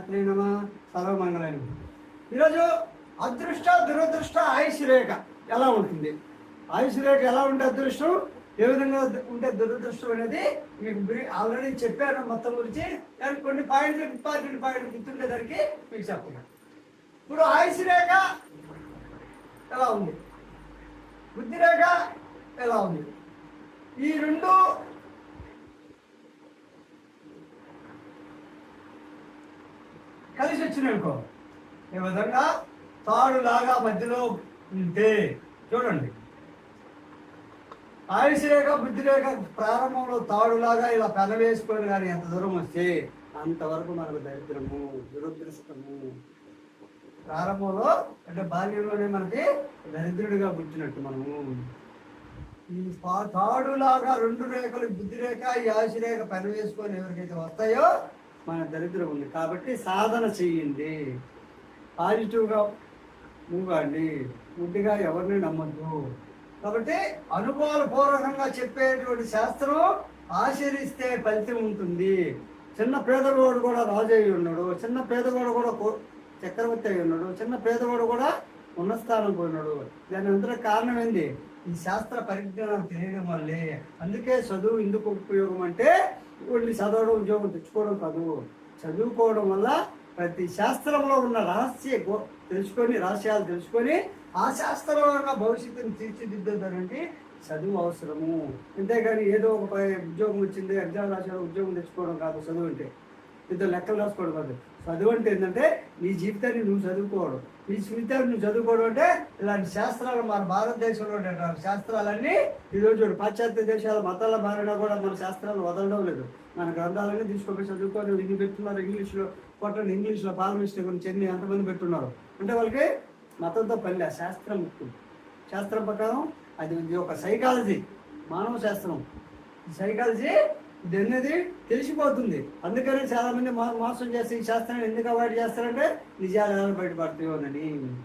మాత్రే నమ సర్వమంగళైన ఈరోజు అదృష్ట దురదృష్ట ఆయుష్ రేఖ ఎలా ఉంటుంది? ఆయుష్ రేఖ ఎలా ఉంటే అదృష్టం? ఏ విధంగా ఉంటే దురదృష్టం అనేది? మీకు ఆల్రెడీ చెప్పాను మొత్తం గురించి. కానీ కొన్ని పాయింట్లు ఇంపార్టెంట్ పాయింట్లు గుర్తుండేదానికి మీకు చెప్పాను ఇప్పుడు ఆయుష్ రేఖ ఎలా ఉంది? బుద్ధి రేఖ ఎలా ఉంది? ఈ రెండు కలిసి వచ్చినాయనుకో ఈ విధంగా తాడులాగా మధ్యలో ఉంటే చూడండి. ఆయుష్ రేఖ బుద్ధి రేఖ ప్రారంభంలో తాడులాగా ఇలా పెనవేసుకొని కానీ ఎంత దూరం వస్తే అంతవరకు మనకు దరిద్రము దురదృష్టము. ప్రారంభంలో అంటే బాల్యంలోనే మనకి దరిద్రుడిగా పుట్టినట్టు మనము. ఈ తాడులాగా రెండు రేఖలు బుద్ధి రేఖ ఈ ఆశ రేఖ పెనవేసుకొని ఎవరికైతే వస్తాయో మన దరిద్రం ఉంది. కాబట్టి సాధన చేయండి. పాజిటివ్గా మూగండి. గుడ్డిగా ఎవరిని నమ్మద్దు. కాబట్టి అనుభవపూర్వకంగా చెప్పేటువంటి శాస్త్రం ఆచరిస్తే ఫలితం ఉంటుంది. చిన్న పేదవాడు కూడా రాజు అయి ఉన్నాడు. చిన్న పేదవాడు కూడా చక్రవర్తి అయి ఉన్నాడు. చిన్న పేదవాడు కూడా ఉన్న స్థానం పోయినాడు దాని అంతటా కారణం ఏంది? ఈ శాస్త్ర పరిజ్ఞానం తెలియడం వల్లే. అందుకే చదువు ఎందుకు ఉపయోగం అంటే ఓన్లీ చదవడం ఉద్యోగం తెచ్చుకోవడం కాదు. చదువుకోవడం వల్ల ప్రతి శాస్త్రంలో ఉన్న రహస్య తెలుసుకొని రహస్యాలు తెలుసుకొని ఆ శాస్త్రంలో భవిష్యత్తును తీర్చిదిద్దారంటే చదువు అవసరము. అంతేగాని ఏదో ఒక ఉద్యోగం వచ్చింది ఎగ్జామ్ రాసాడు ఉద్యోగం తెచ్చుకోవడం కాదు చదువు అంటే. ఇద్దరు లెక్కలు రాసుకోవడం కాదు. చదువు అంటే ఏంటంటే నీ జీవితాన్ని నువ్వు చదువుకోవడం. ఈ జీవితాన్ని నువ్వు చదువుకోవడం అంటే ఇలాంటి శాస్త్రాలు మన భారతదేశంలో ఉండేటువంటి శాస్త్రాలన్నీ ఈరోజు పాశ్చాత్య దేశాల మతాల మారినా కూడా మన శాస్త్రాలు వదలడం లేదు. మన గ్రంథాలన్నీ తీసుకొని చదువుకొని ఇన్ని పెట్టున్నారు ఇంగ్లీష్లో కొట్టండి ఇంగ్లీష్లో పాలమిస్టేక్ గురించి ఎన్ని ఎంతమంది పెట్టున్నారు. అంటే వాళ్ళకి మతంతో పని శాస్త్రం ముఖ్యం. శాస్త్రం ప్రకారం అది ఇది ఒక సైకాలజీ మానవ శాస్త్రం. సైకాలజీ ఇది అనేది తెలిసిపోతుంది. అందుకనే చాలా మంది మోసం చేస్తే ఈ శాస్త్రాన్ని ఎందుకు అవాయిడ్ చేస్తారంటే నిజాలు ఎలా బయటపడతాయోనని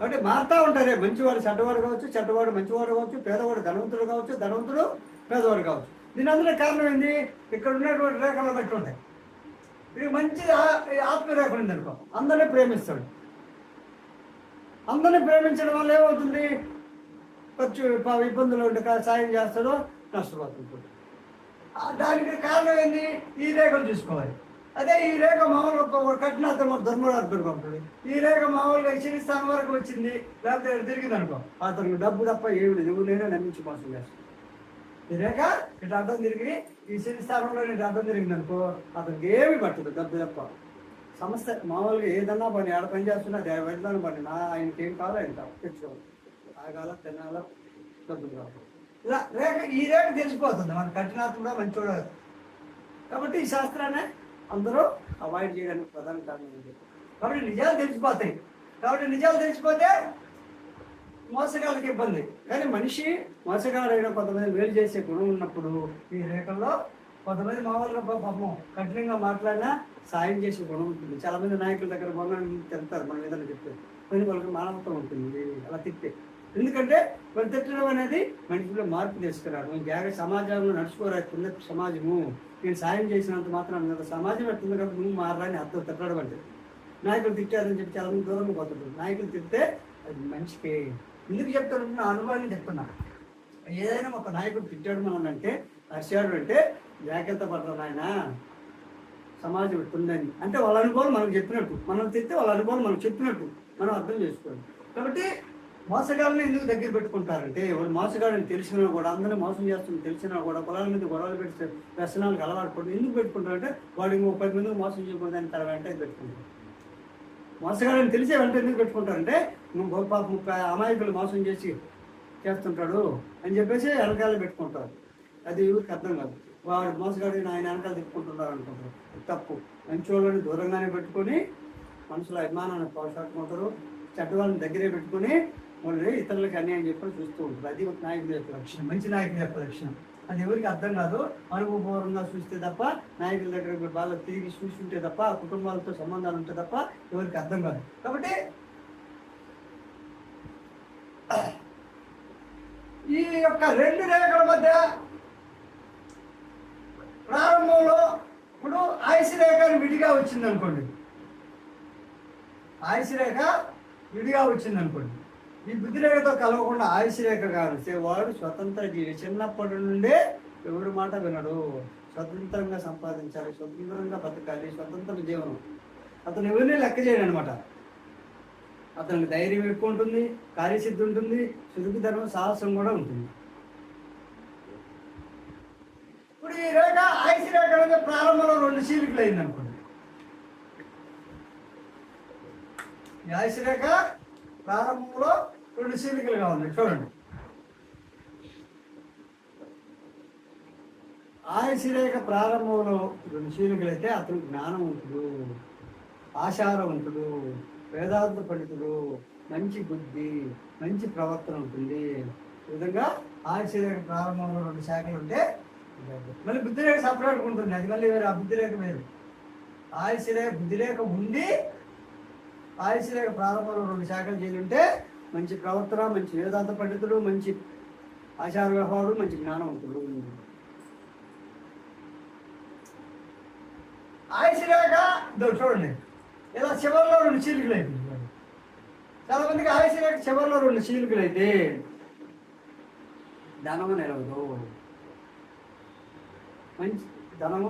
కాబట్టి మారుతా ఉంటారే. మంచివాడు చెడ్డవాడు కావచ్చు చెడ్డవాడు మంచివాడు కావచ్చు పేదవాడు ధనవంతుడు కావచ్చు ధనవంతుడు పేదవాడు కావచ్చు. దీని అందరూ కారణం ఏంది? ఇక్కడ ఉన్నటువంటి రేఖలు బట్టి ఉంటాయి. ఇది మంచి ఆ- ఈ ఆత్మరేఖ ఉంది అనుకో అందరినీ ప్రేమిస్తాడు. అందరినీ ప్రేమించడం వల్ల ఏమవుతుంది? ఖర్చు ఇబ్బందులు ఉంటే సాయం చేస్తాడో నష్టపోతుంది దానికి కారణం ఏంది? ఈ రేఖలు చూసుకోవాలి. అదే ఈ రేఖ మామూలుగా కఠినాత్మ ధర్మరాజు ఉంటుంది ఈ రేఖ మామూలుగా శని స్థానం వరకు వచ్చింది లేకపోతే తిరిగింది అనుకో. అతనికి డబ్బు తప్ప ఏమి లేదు. నువ్వు నేనే నమ్మించి మోసం చేస్తాను ఈ రేఖ ఇటు అర్థం తిరిగి ఈ శని స్థానంలో ఇటు తిరిగింది అనుకో అతనికి ఏమి పట్టదు డబ్బు తప్ప. సమస్య మామూలుగా ఏదన్నా పని ఆడ పని చేస్తున్నా వెళ్తాను పని. నా ఆయనకి ఏం కావాలో ఆయన తెచ్చుకోవాలి. తాగాల తినాల డబ్బులు కావాలి రేఖ ఈ రేఖ తెలిసిపోతుంది. మన కఠినాత్మ మంచోడు కాబట్టి ఈ శాస్త్రాన్ని అందరూ అవాయిడ్ చేయడానికి ప్రధాన కారణం ఏంటి కాబట్టి నిజాలు తెలిసిపోతాయి. కాబట్టి నిజాలు తెలిసిపోతే మోసగాళ్ళకి ఇబ్బంది. కానీ మనిషి మోసగాడైన కొంతమంది వేలు చేసే గుణం ఉన్నప్పుడు ఈ రేఖల్లో కొంతమంది మామూలుగా పాపం కఠినంగా మాట్లాడినా సాయం చేసే గుణం ఉంటుంది. చాలామంది నాయకుల దగ్గర మొన్న తింటారు. మనం ఏదైనా చెప్తే. కొన్ని వాళ్ళకి మానవత్వం ఉంటుంది. అలా తిట్టే. ఎందుకంటే వాళ్ళు తిట్టడం అనేది మనిషిలో మార్పు తీసుకురావడం. జాగ్రత్త సమాజంలో నడుచుకోరాకుండా సమాజము. నేను సాయం చేసినంత మాత్రం కదా సమాజం ఎట్టుంది కాబట్టి నువ్వు మారని అర్థం తిట్టడం అంటే. నాయకులు తిట్టారని చెప్పి చాలా మంది దూరంగా పోతుంటారు. నాయకులు తిడితే అది మంచికే ఎందుకు చెప్తాను నా అనుభవాన్ని చెప్తున్నా. ఏదైనా ఒక నాయకుడు తిట్టాడు మనం అంటే అరిచాడు అంటే జాగ్రత్త పడతాం ఆయన సమాజం ఎట్టుందని అంటే వాళ్ళ అనుభవం మనకు చెప్పినట్టు. మనం తిడితే వాళ్ళ అనుభవం మనకు చెప్పినట్టు. మనం అర్థం చేసుకోవాలి. కాబట్టి మోసగాళ్ళని ఎందుకు దగ్గర పెట్టుకుంటారంటే ఎవరు మోసగాడని తెలిసినా కూడా అందరినీ మోసం చేస్తుంది తెలిసినా కూడా పొలాల మీద గొడవలు పెడితే వ్యసనాలకు అలవాటు పడి ఎందుకు పెట్టుకుంటారంటే వాడు ఇంకో పది మందికి మోసం చేయకూడదని తన వెంటనే పెట్టుకుంటారు. మోసగాడని తెలిసే వెంట ఎందుకు పెట్టుకుంటారంటే నువ్వు ముప్పై అమాయకులు మోసం చేసి చేస్తుంటాడు అని చెప్పేసి వెనకాల పెట్టుకుంటారు. అది ఎవరికి అర్థం కాదు. వాడు మోసగాడిని ఆయన వెనకాల తిప్పుకుంటున్నారు అనుకుంటారు. తప్పు. మంచి వాళ్ళని దూరంగానే పెట్టుకొని మనుషుల అభిమానాన్ని పోషాడుకుంటారు చెడ్డవాళ్ళని దగ్గరే పెట్టుకొని వాళ్ళు ఇతరులకు అన్యాయం చెప్పని చూస్తూ ఉంటారు. అది ఒక నాయకుడి యొక్క లక్షణం మంచి నాయకుడి యొక్క లక్షణం. అది ఎవరికి అర్థం కాదు అనుభవపూర్వంగా చూస్తే తప్ప నాయకుల దగ్గర బాగా తిరిగి చూస్తుంటే తప్ప ఆ కుటుంబాలతో సంబంధాలు ఉంటే తప్ప ఎవరికి అర్థం కాదు. కాబట్టి ఈ యొక్క రెండు రేఖల మధ్య ప్రారంభంలో ఇప్పుడు ఆయుష్ రేఖ విడిగా వచ్చింది అనుకోండి ఆయుష్ రేఖ విడిగా వచ్చింది అనుకోండి ఈ బుద్ధిరేఖతో కలవకుండా ఆయుష్ రేఖ స్వతంత్ర జీవి. చిన్నప్పటి నుండే ఎవరి మాట వినడు. స్వతంత్రంగా సంపాదించాలి స్వతంత్రంగా బతకాలి స్వతంత్ర జీవనం. అతను ఎవరిని లెక్క చేయడు అనమాట అతనికి ధైర్యం ఎక్కువ ఉంటుంది కార్యసిద్ధి ఉంటుంది చురుకుదనం సాహసం కూడా ఉంటుంది. ఇప్పుడు ఈ రేఖ ఆయుష్ రేఖ ప్రారంభంలో రెండు చీలికలు అయింది అనుకోండి ఈ ఆయుష్ రేఖ ప్రారంభంలో రెండు చీలికలుగా ఉంది చూడండి. ఆయుష్ ప్రారంభంలో రెండు చీలికలు అయితే అతను జ్ఞానవంతుడు ఆశారవంతుడు వేదాంత పండితుడు మంచి బుద్ధి మంచి ప్రవర్తన ఉంటుంది. ఈ విధంగా ఆయుష్ ప్రారంభంలో రెండు శాఖలు ఉంటే మళ్ళీ బుద్ధిరేఖ సపరేట్గా ఉంటుంది అది మళ్ళీ వేరు ఆ బుద్ధిరేఖ వేరు. ఆయుషిరేఖ బుద్ధిరేఖ బుద్ధి రేఖ ఉండి ప్రారంభంలో రెండు శాఖలు చేయాలంటే మంచి ప్రవర్తన మంచి వేదాంత పండితుడు మంచి ఆచార వ్యవహారుడు మంచి జ్ఞానవంతుడు ఆయుసిరాక చూడండి. ఇలా చివరిలో రెండు చీలికలు అయితే చాలా మందికి ఆయుసిరాక చివరిలో రెండు చీలికలు అయితే ధనము నిలవదు. మంచి ధనము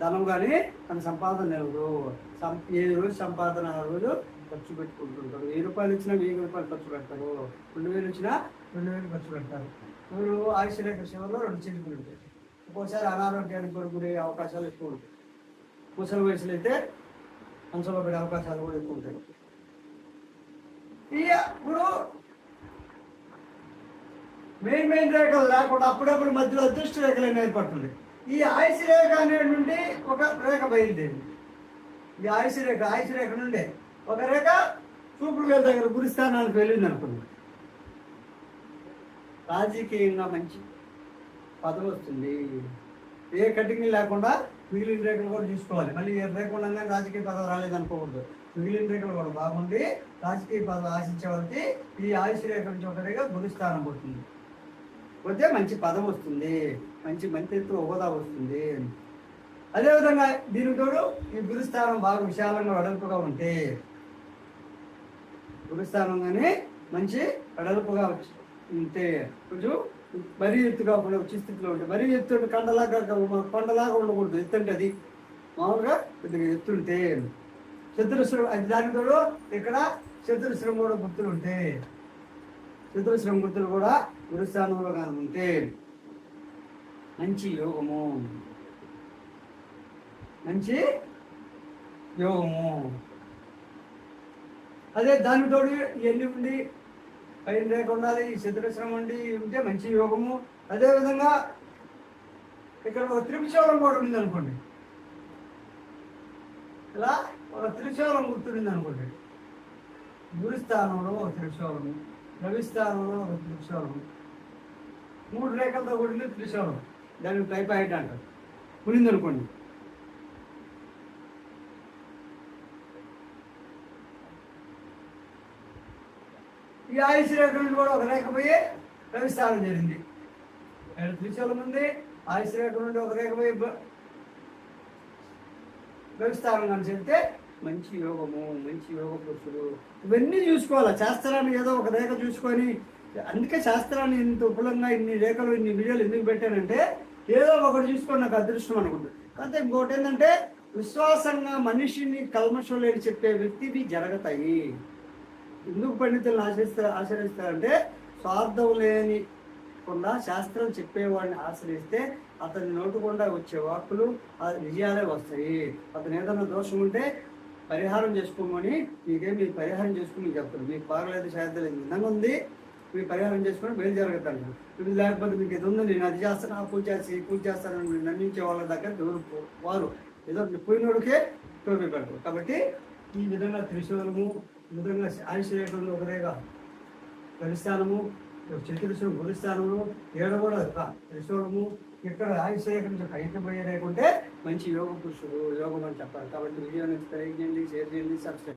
ధనం కానీ తన సంపాదన నిలవదు సం ఏ రోజు సంపాదన ఆ రోజు ఖర్చు పెట్టుకుంటుంటారు. వెయ్యి రూపాయలు ఇచ్చినా వెయ్యి రూపాయలు ఖర్చు పెడతారు. రెండు వేలు ఇచ్చినా రెండు వేలు ఖర్చు పెడతారు. మీరు ఆయుష్ రేఖ సేవలో రెండు చిలుకలు ఉంటాయి ఒక్కోసారి అనారోగ్యానికి కొనుక్కునే అవకాశాలు ఎక్కువ ఉంటాయి. ముసలి వయసులో అయితే మంచంలో పడే అవకాశాలు కూడా ఎక్కువ ఉంటాయి. ఇప్పుడు మెయిన్ మెయిన్ రేఖలు లేకుండా అప్పుడప్పుడు మధ్యలో అదృష్ట రేఖలు ఏర్పడుతుంది ఈ ఆయుష్ రేఖ అనేటువంటి ఒక రేఖ బయలుదేరింది. ఈ ఆయుష్ రేఖ ఆయుష్ రేఖ నుండే ఒక రేఖ చూపుడు వేల దగ్గర గురిస్థానానికి వెళ్ళింది అనుకుంది. రాజకీయంగా మంచి పదవి వస్తుంది. ఏ కటింగ్ లేకుండా మిగిలిన రేఖలు కూడా చూసుకోవాలి మళ్ళీ ఏ రేఖ ఉండగానే రాజకీయ పదవి రాలేదనుకోకూడదు మిగిలిన రేఖలు కూడా బాగుండి రాజకీయ పదవి ఆశించే వాళ్ళకి ఈ ఆయుష్ రేఖ నుంచి ఒక రేఖ గురిస్థానం పోతుంది పోతే మంచి పదం వస్తుంది. మంచి మంత్రిత్వ హోదా వస్తుంది అదేవిధంగా దీనికి తోడు ఈ గురుస్థానం బాగా విశాలంగా వెడల్పుగా ఉంటే గురుస్థానం కానీ మంచి వెడల్పుగా ఉంటే కొంచెం మరీ ఎత్తు కాకుండా వచ్చి స్థితిలో ఉంటే మరీ ఎత్తు కండలాగా కొండలాగా ఉండకూడదు. ఎత్తు అంటే అది మామూలుగా కొద్దిగా ఎత్తుంటే చతురస్రం అది దాని తోడు ఇక్కడ చతురస్రం కూడా గుర్తులు ఉంటాయి చతురస్రం గుర్తులు కూడా గురుస్థానంలో కానీ ఉంటే మంచి యోగము. మంచి యోగము. అదే దానికి ఎన్ని ఇవన్నీ ఉండి పైన రేఖ ఉండాలి ఈ చతురస్రం ఉండి ఉంటే మంచి యోగము. అదేవిధంగా ఇక్కడ ఒక త్రిపుశూలం కూడా ఉంది అనుకోండి ఇలా ఒక త్రిశూలం గుర్తుంది అనుకోండి గురుస్థానంలో ఒక త్రిశూలము రవిస్థానంలో ఒక త్రిశూలం మూడు రేఖలతో కూడిన త్రిశూలం దాన్ని టైఫాయిడ్ అంటారు. పులింది అనుకోండి ఈ ఆయుష్ రేఖ నుండి కూడా ఒక రేఖ పోయి రవిస్థానం జరిగింది. త్రిశూలం ఉంది. ఆయుష్ రేఖ నుండి ఒక రేఖ పోయి బ- రవిస్థానం కానీ చెప్తే మంచి యోగము మంచి యోగ పురుషుడు. ఇవన్నీ చూసుకోవాలి? శాస్త్రాన్ని ఏదో ఒక రేఖ చూసుకొని అందుకే శాస్త్రాన్ని ఇంత ఉపలంగా ఇన్ని రేఖలు ఇన్ని వీడియోలు ఎందుకు పెట్టానంటే ఏదో ఒకటి చూసుకొని నాకు అదృష్టం అనుకుంటుంది కాకపోతే ఇంకోటి ఏంటంటే విశ్వాసంగా మనిషిని కల్మషం లేని చెప్పే వ్యక్తివి జరుగుతాయి. ఎందుకు పండితులను ఆశ్రయిస్తారు ఆశ్రయిస్తారంటే స్వార్థం లేని కుండా శాస్త్రం చెప్పేవాడిని ఆశ్రయిస్తే అతని నోటుకుండా వచ్చే వాక్కులు ఆ విజయాలే వస్తాయి. అతను ఏదైనా దోషం ఉంటే పరిహారం చేసుకోమని మీకేం మీరు పరిహారం చేసుకుని చెప్తారు మీకు బాగలేదు శాస్త్రం లేదు. విధంగా ఉంది. మీరు పరిహారం చేసుకుని జరుగుతాను ఇది లేకపోతే మీకు ఇది ఉంది నేను అది చేస్తాను ఆ పూజ చేసి ఈ పూజ చేస్తానని మీరు నమ్మించే వాళ్ళ దగ్గర ఎవరు వారు ఏదో పోయినోడికే టోపీ పెడతారు. కాబట్టి ఈ విధంగా త్రిశూలము ఈ విధంగా ఆయుష్ ఒకరేగా కలిస్తానము చతుర్శం గురుస్థానము ఏడ కూడా త్రిశూలము ఇక్కడ ఆయుష్ రేఖ నుంచి మంచి యోగ పురుషుడు యోగం అని చెప్పాలి. కాబట్టి వీడియో నుంచి ప్రయత్నండి షేర్ చేయండి సబ్స్క్రైబ్